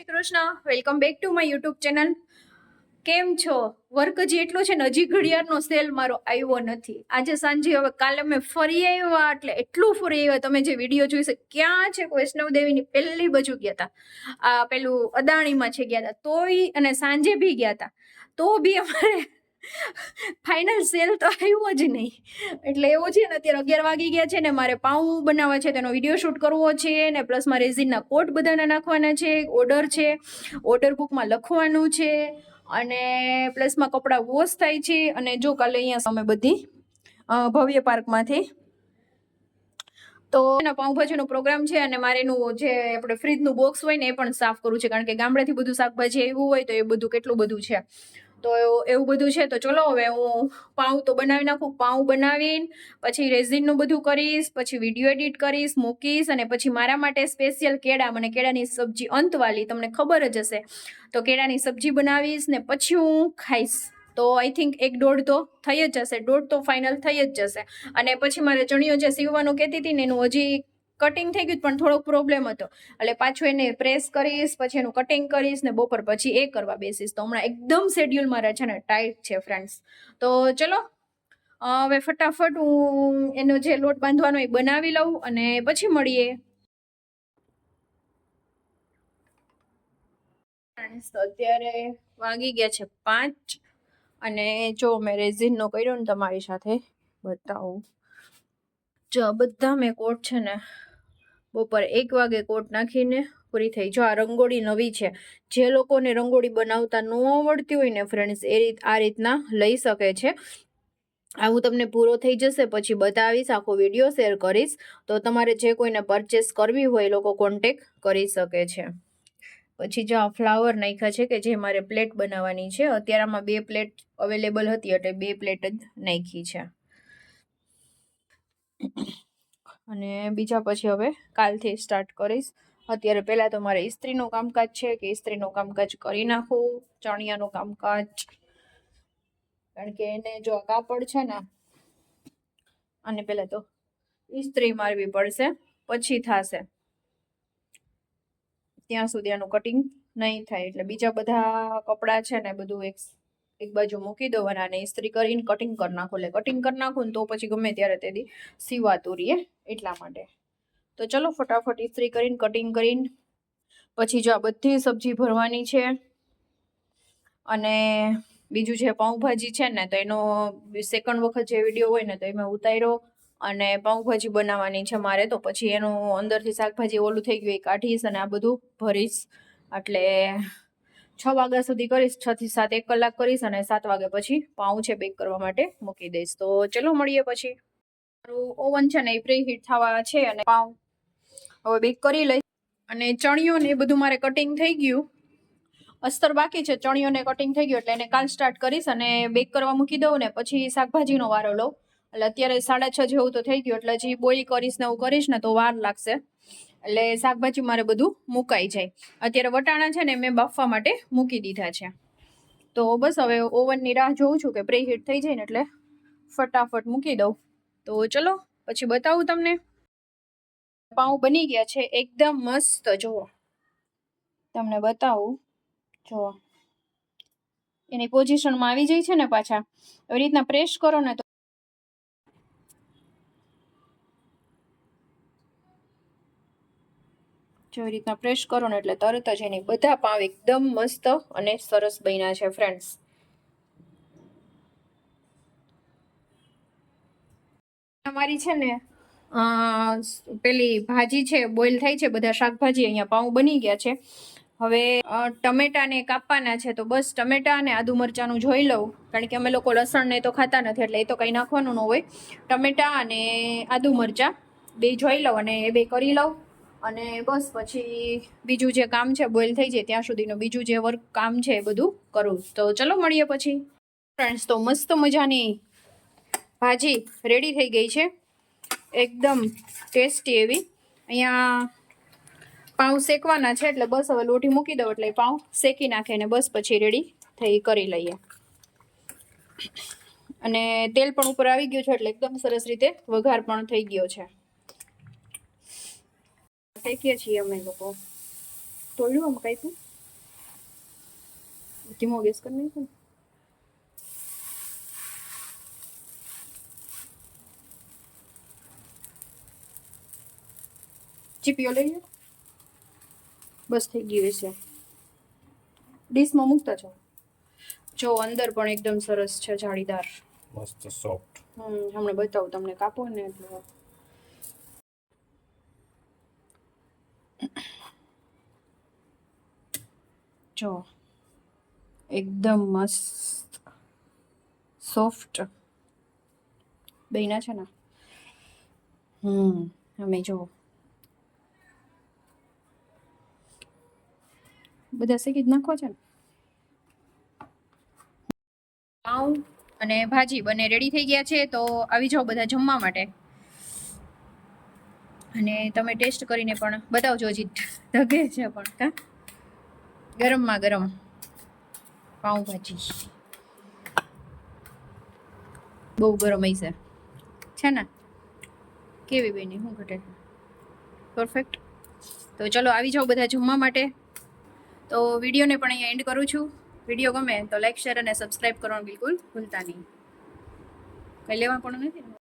Krishna welcome back to my YouTube channel કેમ છો? Work જે એટલો છે ને, હજી ઘડિયાળનો સેલ મારો આવ્યો નથી. આજે સાંજે હવે કાલે અમે ફરી આવ્યા, એટલે એટલું ફરી આવ્યા. તમે જે વીડિયો જોઈ છે, ક્યાં છે? વૈષ્ણવદેવીની પહેલી બાજુ ગયા હતા આ પેલું અદાણીમાં છે ગયા હતા તોય અને સાંજે બી ગયા હતા તો બી અમારે ફાઇનલ સેલ તો આવ્યો જ નહીં. એટલે એવું છે ને, અત્યારે અગિયાર વાગી ગયા છે ને, મારે પાઉં બનાવવા છે, તેનો વીડિયો શૂટ કરવો છે ને પ્લસ મારે રેઝિનના કોટ બધાના નાખવાના છે ઓર્ડર છે ઓર્ડર બુકમાં લખવાનું છે, અને પ્લસમાં કપડાં વોશ થાય છે, અને જો કાલે અહીંયા અમે બધી ભવ્ય પાર્કમાંથી તો એના પાઉંભાજીનો પ્રોગ્રામ છે, અને મારે એનું જે આપણે ફ્રીજનું બોક્સ હોય ને, એ પણ સાફ કરવું છે, કારણ કે ગામડેથી બધું શાકભાજી આવ્યું હોય તો એ બધું કેટલું બધું છે. તો એવું બધું છે, તો ચલો હવે હું પાઉં તો બનાવી નાખું. પાઉં બનાવીને, પછી રેઝિનનું બધું કરીશ, પછી વીડિયો એડિટ કરીશ, મૂકીશ, અને પછી મારા માટે સ્પેશિયલ કેળા, મને કેળાની સબ્જી અંતવાલી, તમને ખબર જ હશે. તો કેળાની સબ્જી બનાવીશ ને પછી હું ખાઈશ. તો આઈ થિંક એક દોઢ તો થઈ જ જશે, દોઢ તો ફાઇનલ થઈ જ જશે. અને પછી મારે ચણિયો જે સીવવાનું કહેતી હતી ને એનું હજી કટિંગ થઈ ગયું, પણ થોડોક પ્રોબ્લેમ હતો. એટલે પાછું એને પ્રેસ કરીશ, પછી એનું કટિંગ કરીશ ને બપોર પછી એ કરવા બેસીશ. તો હમણાં એકદમ શેડ્યુલ મારા છે ને ટાઈટ છે ફ્રેન્ડ્સ તો ચલો, હવે ફટાફટ હું એનો જે લોટ બાંધવાનો એ બનાવી લઉં અને પછી મળીએ. અત્યારે વાગી ગયા છે પાંચ અને જો મેં રેઝિનનો કર્યો ને તમારી સાથે, બતાવું. જો બધા મેં કોટ છે ને બપોર એક વાગે કોટ નાખીને પૂરી થઈ. જો આ રંગોળી નવી છે, જે લોકોને રંગોળી બનાવતા ન આવડતી હોય ને ફ્રેન્ડ્સ એ રીત, આ રીતના લઈ શકે છે. આ હું તમને પૂરો થઈ જશે, પછી બતાવીશ, આખો વીડિયો શેર કરીશ. તો તમારે જે કોઈને પરચેસ કરવી હોય એ લોકો કોન્ટેક કરી શકે છે. પછી જો આ ફ્લાવર નાખ્યા છે કે જે મારે પ્લેટ બનાવવાની છે, અત્યારે આમાં બે પ્લેટ અવેલેબલ હતી, એટલે બે પ્લેટ જ નાખી છે. અને બીજા પછી હવે કાલથી સ્ટાર્ટ કરીશ. અત્યારે પહેલાં તો મારે ઇસ્ત્રીનું કામકાજ છે કે ઇસ્ત્રીનું કામકાજ કરી નાખું, ચણિયાનું કામકાજ. કારણ કે એને જો કાપડ છે ને અને પહેલાં તો ઇસ્ત્રી મારવી પડશે, પછી થશે. ત્યાં સુધી આનું કટિંગ નહીં થાય. એટલે બીજા બધા કપડાં છે ને, બધું એક એક બાજુ મૂકી દો અને ઇસ્ત્રી કરીને કટિંગ કરી નાખો. એટલે કટિંગ કરી નાખો ને તો પછી ગમે ત્યારે તેથી સીવાતું રહીએ એટલા માટે. તો ચલો ફટાફટ ઇસ્ત્રી કરીને કટિંગ કરીને પછી જો આ બધી સબ્જી ભરવાની છે અને બીજું જે પાઉંભાજી છે ને, તો એનો સેકન્ડ વખત જે વીડિયો હોય ને, તો એમાં ઉતાર્યો અને પાઉંભાજી બનાવવાની છે મારે, તો પછી એનું અંદરથી શાકભાજી ઓલું થઈ ગયું એ કાઢીશ અને આ બધું ભરીશ. એટલે છ વાગ્યા સુધી કરીશ, છ થી સાત એક કલાક કરીશ અને સાત વાગ્યા પછી પાઉં છે બેક કરવા માટે મૂકી દઈશ. તો ચલો મળીએ પછી. મારું ઓવન છે ને એ પ્રી હીટ થવા છે અને પાઉં હવે બેક કરી લઈશ. અને ચણિયો ને એ બધું મારે કટિંગ થઈ ગયું. અસ્તર બાકી છે ચણિયોને કટિંગ થઈ ગયું એટલે એને કાલ સ્ટાર્ટ કરીશ અને બેક કરવા મૂકી દઉં ને પછી શાકભાજીનો વારો લઉં. એટલે અત્યારે સાડા છ જેવું તો થઈ ગયું, એટલે હજી બોઇલ કરીશ ને એવું કરીશ ને તો વાર લાગશે. એટલે શાકભાજી મારે બધું મુકાઈ જાય. અત્યારે વટાણા છે ને મેં બાફવા માટે મૂકી દીધા છે. તો બસ હવે ઓવનની રાહ જોઉં છું કે પ્રીહીટ થઈ જાય ને એટલે ફટાફટ મૂકી દઉં. તો ચલો, પછી બતાવું તમને. પાઉં બની ગયા છે એકદમ મસ્ત, જુઓ. તમને બતાવું, જુઓ. એની પોઝિશનમાં આવી જાય છે ને પાછા. એવી રીતના પ્રેસ કરો ને તો જેવી રીતના પ્રેસ કરો ને એટલે તરત જ એની બધા પાવ એકદમ મસ્ત અને સરસ બન્યા છે ફ્રેન્ડ્સ અમારી છે ને પેલી ભાજી છે બોઇલ થઈ છે, બધા શાકભાજી અહીંયા પાઉં બની ગયા છે. હવે ટમેટાને કાપવાના છે, તો બસ ટમેટા અને આદુ મરચાંનું જોઈ લઉં, કારણ કે અમે લોકો લસણ ને તો ખાતા નથી, એટલે એ તો કંઈ નાખવાનું ન હોય. ટમેટા અને આદુ મરચાં, બે જોઈ લઉં અને એ બે કરી લઉં. અને બસ પછી બીજું જે કામ છે બોઇલ થઈ જાય ત્યાં સુધીનું બીજું જે વર્ક કામ છે એ બધું કરું. તો ચલો મળીએ પછી. ફ્રેન્ડ્સ તો મસ્ત મજાની ભાજી રેડી થઈ ગઈ છે. એકદમ ટેસ્ટી એવી. અહીંયા પાઉં શેકવાના છે, એટલે બસ હવે લોટી મૂકી દઉં, એટલે પાઉં શેકી નાખે ને બસ પછી રેડી થઈ કરી લઈએ. અને તેલ પણ ઉપર આવી ગયું છે, એટલે એકદમ સરસ રીતે વઘાર પણ થઈ ગયો છે. શેકીએ છીએ અમે લોકો. તોડ્યું આમ કાંઈ ધીમો ગેસ કરી નાખ્યો ને. ચીપીઓ લઈ બસ થઈ ગયું છે ડીશમાં મૂકતા છો? જો અંદર પણ એકદમ સરસ છે જાળીદાર. મસ્ત સોફ્ટ હમ હમણાં બતાવું તમને. કાપો ને એટલે. જો, એકદમ મસ્ત સોફ્ટ બેના છે ને? હમ, અમે જો. બધા શેકી જ નાખવા છે ને? અને ભાજી બંને રેડી થઈ ગયા છે, તો આવી જાઓ બધા જમવા માટે. અને તમે ટેસ્ટ કરીને પણ બતાવજો હજી ધગે છે પણ, કા? ગરમમાં ગરમ પાઉંભાજી બહુ ગરમ હશે છે. ને? કેવી બેની, શું ઘટે? પરફેક્ટ તો ચલો આવી જાઓ બધા જમવા માટે. તો વિડીયોને પણ અહીંયા એન્ડ કરું છું. વીડિયો ગમે તો લાઈક શેર અને સબસ્ક્રાઈબ કરવાનું બિલકુલ ભૂલતા નહીં. કંઈ લેવા પણ નથી?